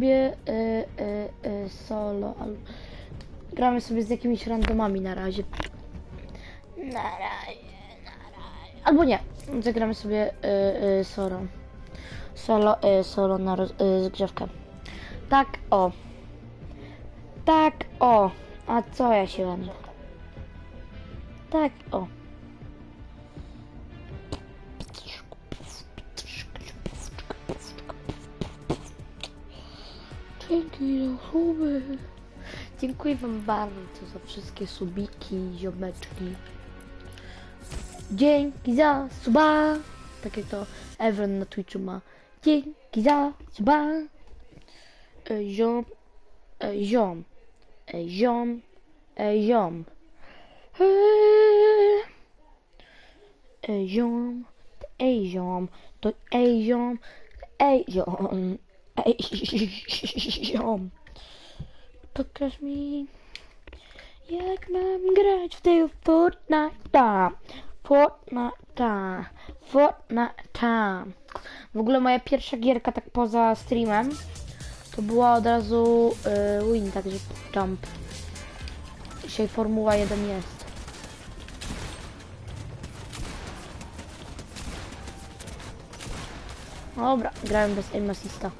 sobie y, y, y, solo, gramy sobie z jakimiś randomami na razie. Na razie, na razie. Albo nie, zagramy sobie y, y, solo. Solo, y, solo na roz, y, zgrzewkę. Tak, o. Tak, o. A co ja się będę? Tak, o. Dzięki za suby. Dziękuję wam bardzo za wszystkie subiki, ziomeczki. Dzięki za suba. Tak jak to Evren na Twitchu ma. Dzięki za suba. Ej, ziom. Ej, ziom. Ej, ziom. Ej, ziom. Ej, ziom. Ej, ziom. To ej, ziom. Ej, ziom. Ej, ziom. Pokaż mi, jak mam grać w tego Fortnite'a. Fortnite'a. Fortnite'a. W ogóle moja pierwsza gierka tak poza streamem to była od razu y, win, także jump. Dzisiaj Formuła 1 jest. Dobra, grałem bez aim assista.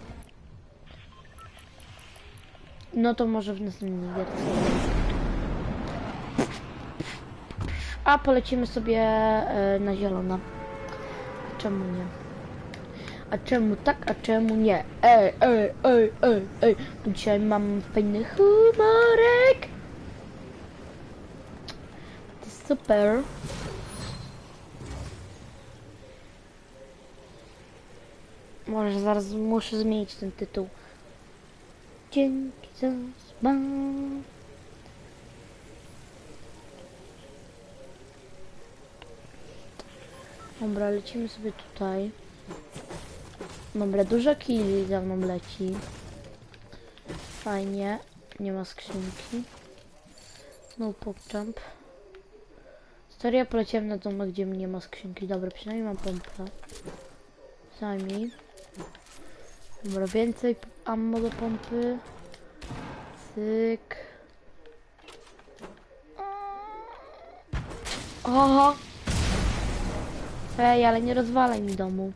No to może w następnej gierce. A polecimy sobie e, na zielono. Czemu nie? A czemu tak, a czemu nie? Ej, ej, ej, ej, ej. Dzisiaj mam fajny humorek. To jest super. Może zaraz muszę zmienić ten tytuł. Dzięki za zba. Dobra, lecimy sobie tutaj. Dobra, dużo killi za mną leci. Fajnie. Nie ma skrzynki. No pop-jump. Stary, ja poleciałem na domek, gdzie nie ma skrzynki. Dobra, przynajmniej mam pompę. Zajmij. Dobra, więcej ammo do pompy. Cyk. Oho! Ej, ale nie rozwalaj mi domu.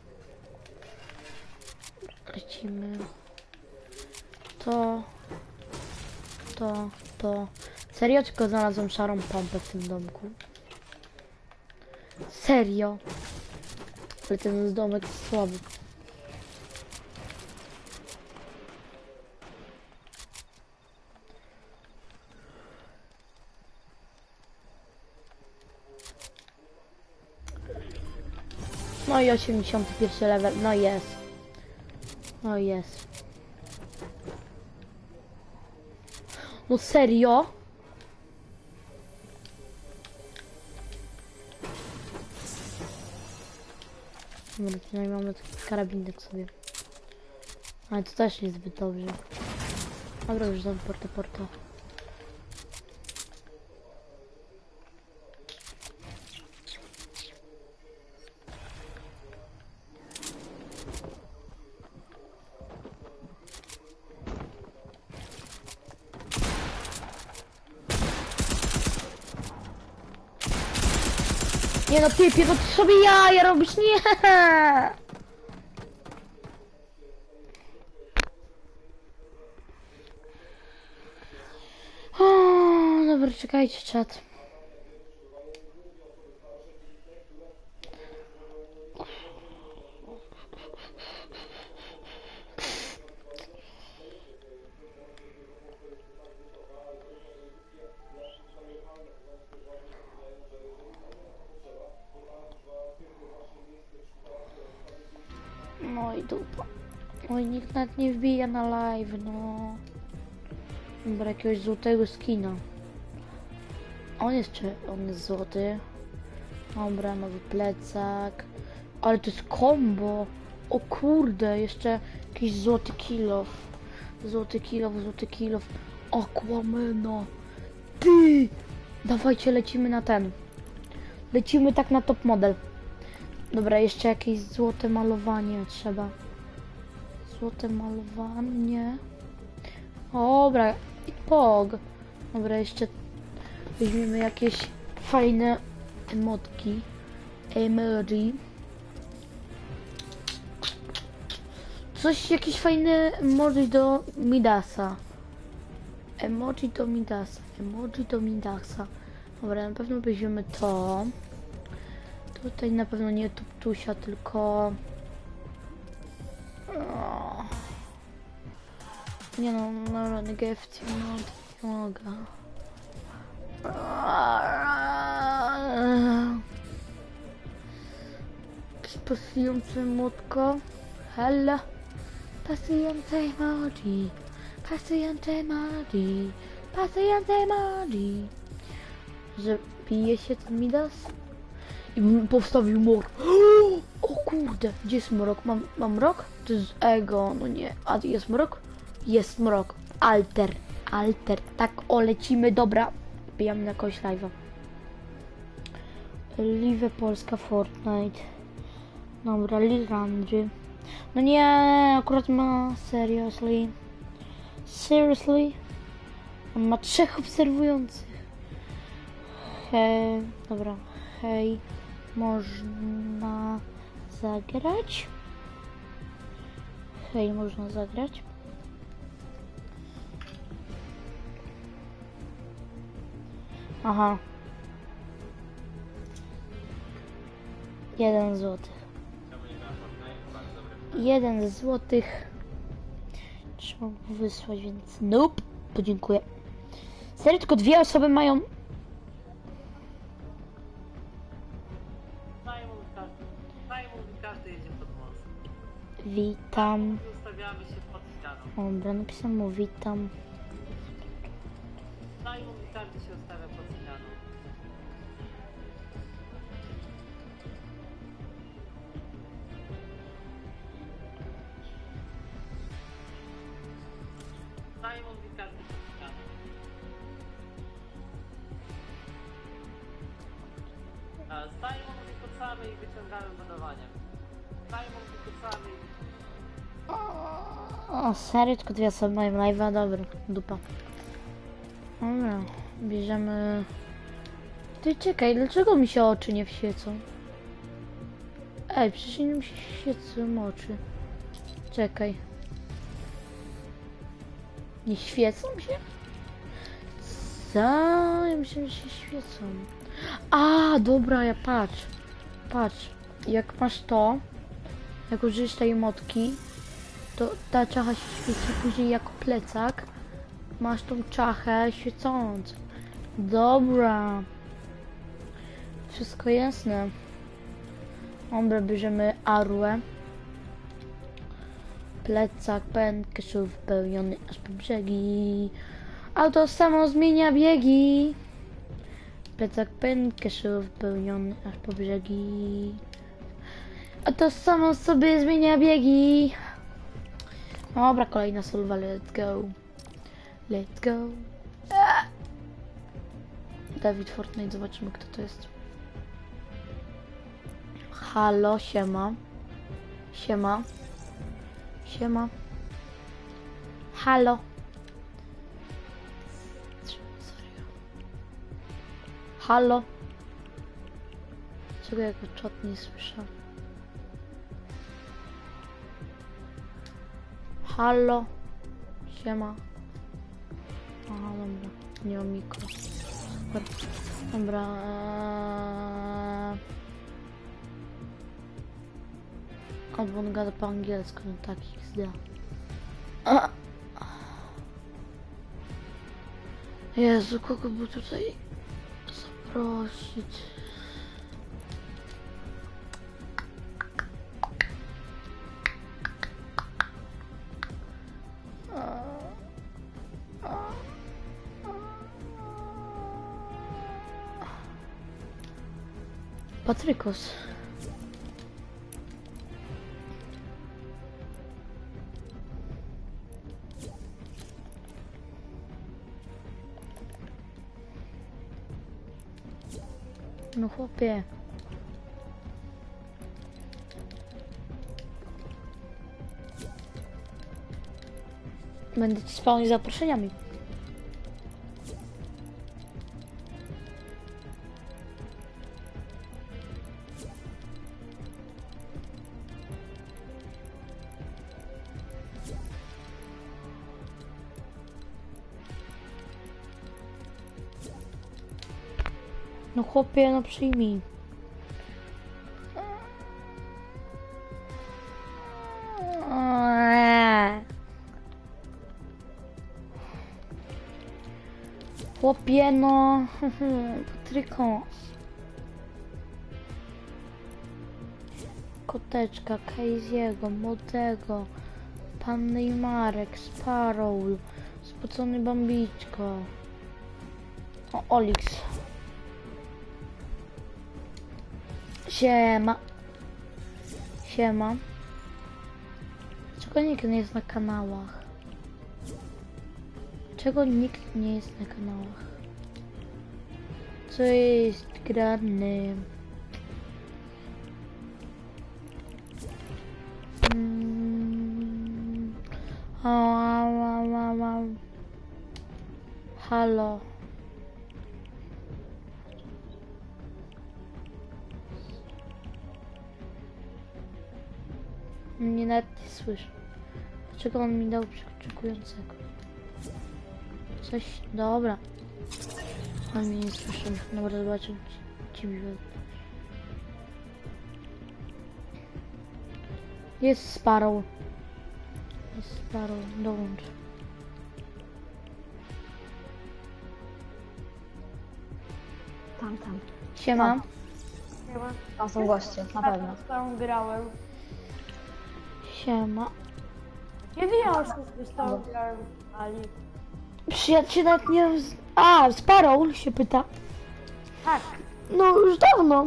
Lecimy. To. To. To. Serio tylko znalazłem szarą pompę w tym domku. Serio. Ale ten domek jest słaby. I 81 level, no jest. No jest. No serio? Dobra, przynajmniej mamy karabinek sobie. Ale to też niezbyt dobrze. Dobra, już dam porto porto. Nie no typie, to sobie jaja robisz, nie! O, dobra, czekajcie, czat. Dupa. Oj, nikt nawet nie wbija na live, no. Dobra, jakiegoś złotego skina. On jest czy on jest złoty. Dobra, nowy plecak. Ale to jest combo. O kurde, jeszcze jakiś złoty kilof. Złoty kilof, złoty kilof. Aquamena. Ty! Dawajcie, lecimy na ten. Lecimy tak na top model. Dobra, jeszcze jakieś złote malowanie trzeba. Złote malowanie. Dobra, i pog. Dobra, jeszcze weźmiemy jakieś fajne emotki. Emoji. Coś, jakieś fajne emoji do Midasa. Emoji do Midasa. Emoji do Midasa. Dobra, na pewno weźmiemy to. Tutaj na pewno nie tuptusia, tylko... O. Nie no, no, gift, no, nie mogę. Pasujące młotko. Hella. Pasujące emoji. Pasujące emoji. Pasujące emoji. Że pije się ten Midas? I bym postawił mrok. O kurde, gdzie jest mrok? Mam, mam mrok? To jest ego, no nie. A jest mrok? Jest mrok. Alter, alter. Tak, o, lecimy, dobra. Bijamy na jakąś live'a. Live Polska Fortnite. Dobra, Lirandry. No nie, akurat ma seriously. Seriously? On ma trzech obserwujących. Hej, dobra, hej, można zagrać? Hej, można zagrać? Aha. Jeden złotych. Jeden złotych. Trzeba wysłać, więc nope. Podziękuję. Serio, tylko dwie osoby mają Witam. Dobra, napisałem mu witam. Simon i każdy się ustawia pod ścianą. O, serio, tylko dwie osoby mają live'a, dobra, dupa. Dobra, bierzemy... Ty czekaj, dlaczego mi się oczy nie świecą? Ej, przecież nie mi się świecą oczy. Czekaj. Nie świecą się? Co? Ja myślałem, że się świecą. A, dobra, ja patrz. Patrz, jak masz to, jak użyjesz tej motki, to ta czacha się świeci później jako plecak. Masz tą czachę świecącą. Dobra. Wszystko jasne. Dobra, bierzemy arłę. Plecak pękeszu wypełniony aż po brzegi. Auto samo zmienia biegi. Plecak pękeszu wypełniony aż po brzegi. A to samo sobie zmienia biegi. Dobra, kolejna solwa, let's go. Let's go. Dawid Fortnite, zobaczymy kto to jest. Halo, siema. Siema. Siema. Halo. Halo. Czego jako czat nie słyszę? Halo. Siema. Aha, dobra. Nie mam mikro. Dobra. Eee... Albo on gada po angielsku, no tak, XD. Jezu, kogo by tutaj zaprosić? Patrykos. No chłopie. Będę ci spełnić zaproszeniami. No chłopie, no przyjmij. Chłopie, no. Patryko. Koteczka, Kajziego, Młodego, Pan Neymarek, Sparrow, Spocony Bambiczko. O, Olix. Siema. Siema. Czego nikt nie jest na kanałach? Czego nikt nie jest na kanałach? Co jest grany? Mm. Halo. Mnie nawet nie słyszę. Dlaczego on mi dał przyczekującego? Coś... Dobra. On mnie nie słyszy. Dobra, zobaczę. Ci, ci mi Jest Sparrow. Jest Sparrow. Dołącz. Tam, tam. Siema. Tam są goście, na pewno. Z którą grałem. Siema. Kiedy ja z tobą grałem, Ali? Przyjaciel nawet nie... z- A, Sparrow się pyta. Tak. No, już dawno.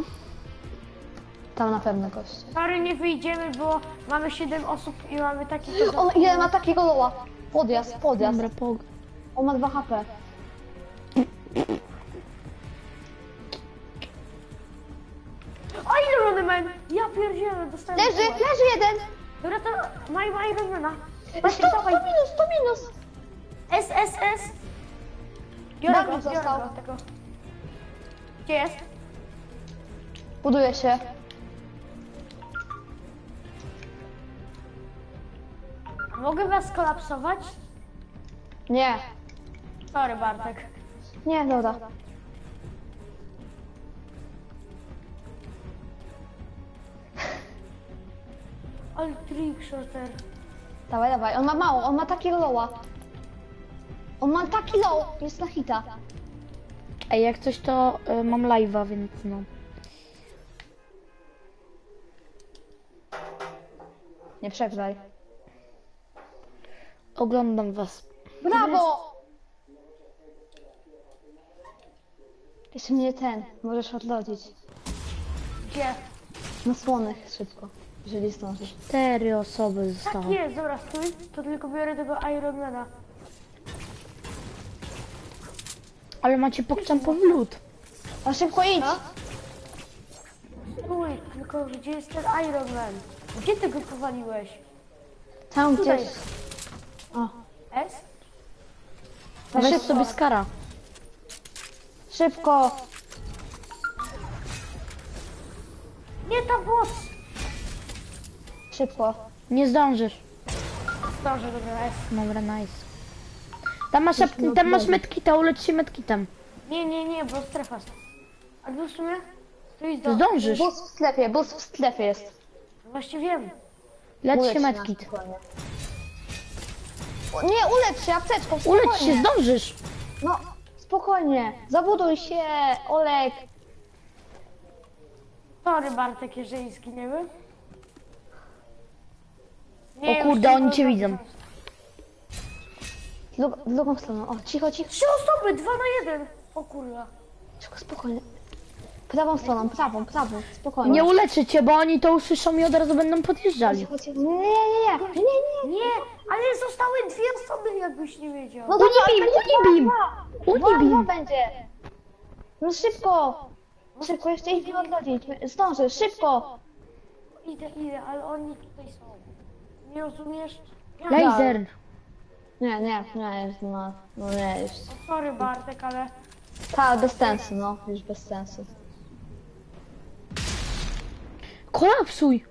Tam na pewno goście. Sorry, nie wyjdziemy, bo mamy 7 osób i mamy taki... On ile ma takiego loła? Podjazd, podjazd. Dobra, pog... On ma 2 HP. Dobra, to mają Ironmana. 100, Patrzcie, 100 dawaj. minus, 100 minus! S, S, S. Biorę go, biorę został. go, tego. Gdzie jest? Buduje się. Mogę was kolapsować? Nie, Sorry, Bartek. nie, dobra. Ale trickshooter. Dawaj, dawaj, on ma mało, on ma takiego loła. On ma taki low, jest na hita. Ej, jak coś to y, mam live'a, więc no. Nie przegraj. Oglądam was. Brawo! Jeszcze mnie ten, możesz odlodzić. Gdzie? Na słonych szybko, jeżeli zdążysz. Cztery osoby Tak zostały. jest, dobra, stój. To tylko biorę tego Ironmana. Ale macie pokczam w lód. A szybko idź! Stój, tylko gdzie jest ten Iron Man? Gdzie ty go powaliłeś? Tam Tutaj. gdzieś. O, S? na Weź szybko, sobie skara. szybko! Nie, tam boss! Szybko. Nie zdążysz. Dobrze, dobra, S. Dobra, nice. Tam masz, tam masz medkita, ulecz się medkitem. Nie, nie, nie, bo strefa. Albo w sumie? To jest do... Zdążysz. Bus w sklepie, bus w sklepie jest. Właśnie wiem. Lecz Ulecz się na medkit. spokojnie. O, Nie, ulecz się apteczką, Ulecz spokojnie. się, zdążysz. No, spokojnie. Zabuduj się, Olek. Sorry, Bartek, jeżeli zginiemy. O kurde, oni cię widzą. W, dru- w drugą stronę. O, cicho, cicho. Trzy osoby, dwa na jeden. O kurwa. Cicho, spokojnie. Prawą stroną, prawą, prawą, spokojnie. Nie uleczę cię, bo oni to usłyszą i od razu będą podjeżdżali. Nie, nie, nie, nie, nie, nie. Nie, ale zostały dwie osoby, jakbyś nie wiedział. No dobra, Unibim, będzie unibim. Unibim. Dwa będzie. No szybko. Szybko, jeszcze ich nie odrodzić. Zdążysz, szybko. Idę, idę, ale oni tutaj są. Nie rozumiesz? Ja Laser. Nie, nie, nie jest, no, no nie jest. Sorry Bartek, ale... Ta, bez sensu, no, już bez sensu. Kolapsuj!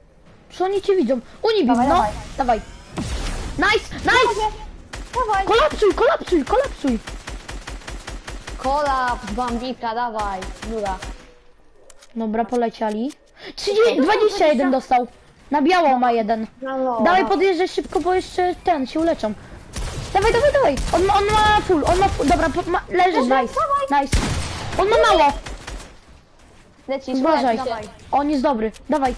Co oni cię widzą? Unibim, Dawaj, no! dawaj. Dawaj. Nice, nice! Dawaj! Kolapsuj, kolapsuj, kolapsuj! Kolaps, bambika, dawaj, góra. Dobra, poleciali. 30, 21 dostał. Na biało ma jeden. No, no, Dawaj podjeżdżaj szybko, bo jeszcze ten się uleczą. Dawaj, dawaj, dawaj. On, ma- on ma full, on ma full. Dobra, po, ma, leżysz, nice. Nice. On ma mało. Lecisz, Uważaj. On jest dobry. Dawaj.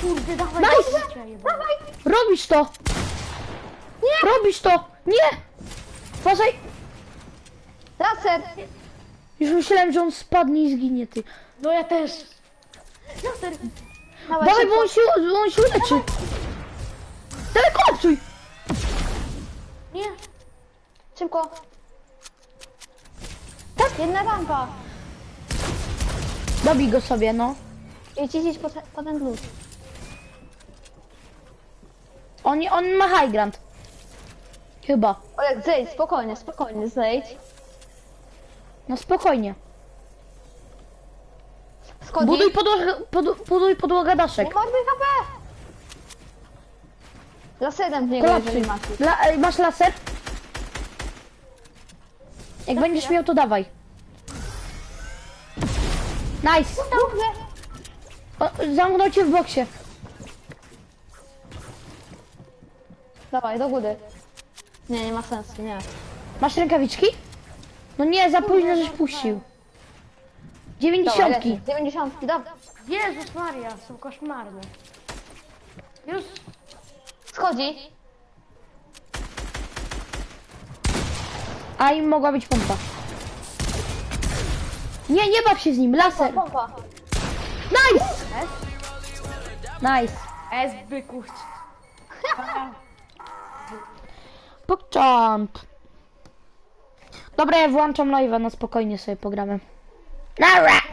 Kurde, dawaj. Nice. dawaj. Robisz to. Nie. Robisz to. Nie. Uważaj. Laser! Już myślałem, że on spadnie i zginie, ty. No ja też. Laser. Dawaj, bo on się, bo on się uleczy. Dawaj, kolapsuj. Nie. Szybko. Tak, jedna rampa. Dobij go sobie, no. Idź, idź po, po ten lód. On, on ma high ground. Chyba. Olek, zejdź, spokojnie, spokojnie, zejdź. No spokojnie. Schodzi. Buduj podłogę, pod, buduj podłogę daszek. Morduj HP! Laserem w niego, Kolapsuj. jeżeli masz. La, masz laser? Jak będziesz miał, to dawaj. Nice. Dobrze. O, zamknął cię w boksie. Dawaj, do góry. Nie, nie ma sensu, nie. Masz rękawiczki? No nie, za późno żeś puścił. Dziewięćdziesiątki. Dziewięćdziesiątki, dobra. Jezus Maria, są koszmarne. Już. Schodzi. A im mogła być pompa. Nie, nie baw się z nim. Laser. Pompa. Nice. Nice. S byków. Pokczamp. Dobra, ja włączam live'a, na spokojnie sobie pogramy. Not rat.